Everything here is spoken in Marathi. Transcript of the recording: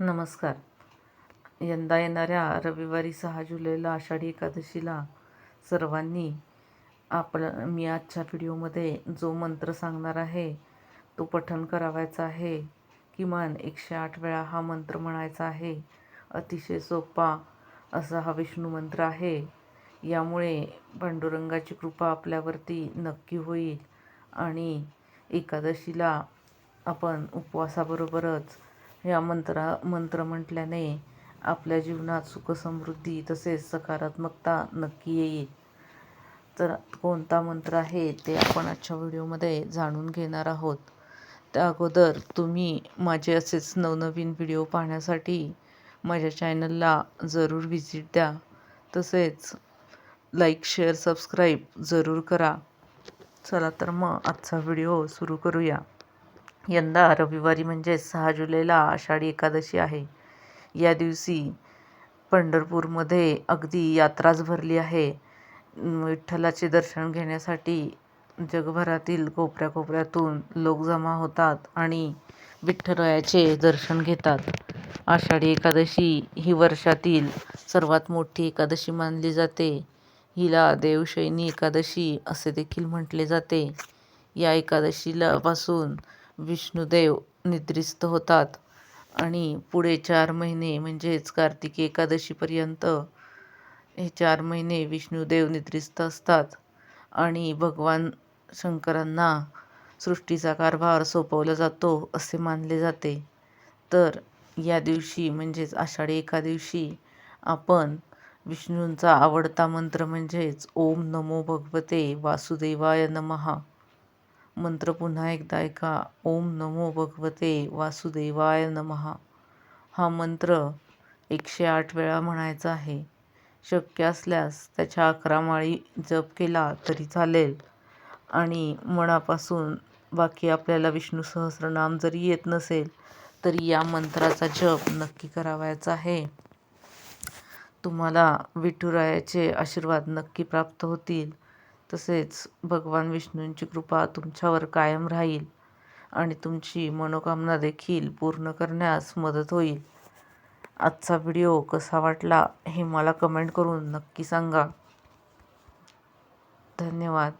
नमस्कार. यंदा येणाऱ्या रविवारी सहा जुलैला आषाढी एकादशीला सर्वांनी आपलं मी आजच्या व्हिडिओमध्ये जो मंत्र सांगणार आहे तो पठण करावायचा आहे. किमान एकशे आठ वेळा हा मंत्र म्हणायचा आहे. अतिशय सोपा असा हा विष्णू मंत्र आहे. यामुळे पांडुरंगाची कृपा आपल्यावरती नक्की होईल आणि एकादशीला आपण उपवासाबरोबरच या मंत्रा मंत्र म्हटल्याने आपल्या जीवनात सुखसमृद्धी तसेच सकारात्मकता नक्की येईल. तर कोणता मंत्र आहे ते आपण आजच्या व्हिडिओमध्ये जाणून घेणार आहोत. त्या अगोदर तुम्ही माझे असेच नवनवीन व्हिडिओ पाहण्यासाठी माझ्या चॅनलला जरूर व्हिजिट द्या. तसेच लाईक शेअर सबस्क्राईब जरूर करा. चला तर मग आजचा व्हिडिओ सुरू करूया. यंदा रविवारी म्हणजेच सहा जुलैला आषाढी एकादशी आहे. या दिवशी पंढरपूरमध्ये अगदी यात्राच भरली आहे. विठ्ठलाचे दर्शन घेण्यासाठी जगभरातील कोपऱ्या कोपऱ्यातून लोक जमा होतात आणि विठ्ठलाचे दर्शन घेतात. आषाढी एकादशी ही वर्षातील सर्वात मोठी एकादशी मानली जाते. हिला देवशयनी एकादशी असे देखील म्हटले जाते. या एकादशीला पासून विष्णुदेव निद्रिस्त होतात. आणि पुढे चार महिने म्हणजेच कार्तिकी एकादशीपर्यंत हे चार महिने विष्णुदेव निद्रिस्त असतात. आणि भगवान शंकरांना सृष्टीचा कारभार सोपवला जातो असे मानले जाते. तर या दिवशी म्हणजेच आषाढी एका दिवशी आपण विष्णूंचा आवडता मंत्र म्हणजेच ओम नमो भगवते वासुदेवाय नमहा मंत्र पुन्हा एकदा ऐका. ओम नमो भगवते वासुदेवाय नमहा हा मंत्र एकशे आठ वेळा म्हणायचा आहे. शक्य असल्यास त्याच्या अकरा माळी जप केला तरी चालेल. आणि मनापासून बाकी आपल्याला विष्णू सहस्रनाम जरी येत नसेल तरी या मंत्राचा जप नक्की करावायचा आहे. तुम्हाला विठुरायाचे आशीर्वाद नक्की प्राप्त होतील. तसेच भगवान विष्णूंची कृपा तुमच्यावर कायम राहील आणि तुमची मनोकामना देखील पूर्ण करण्यास मदत होईल. आजचा व्हिडिओ कसा वाटला हे मला कमेंट करून नक्की सांगा. धन्यवाद.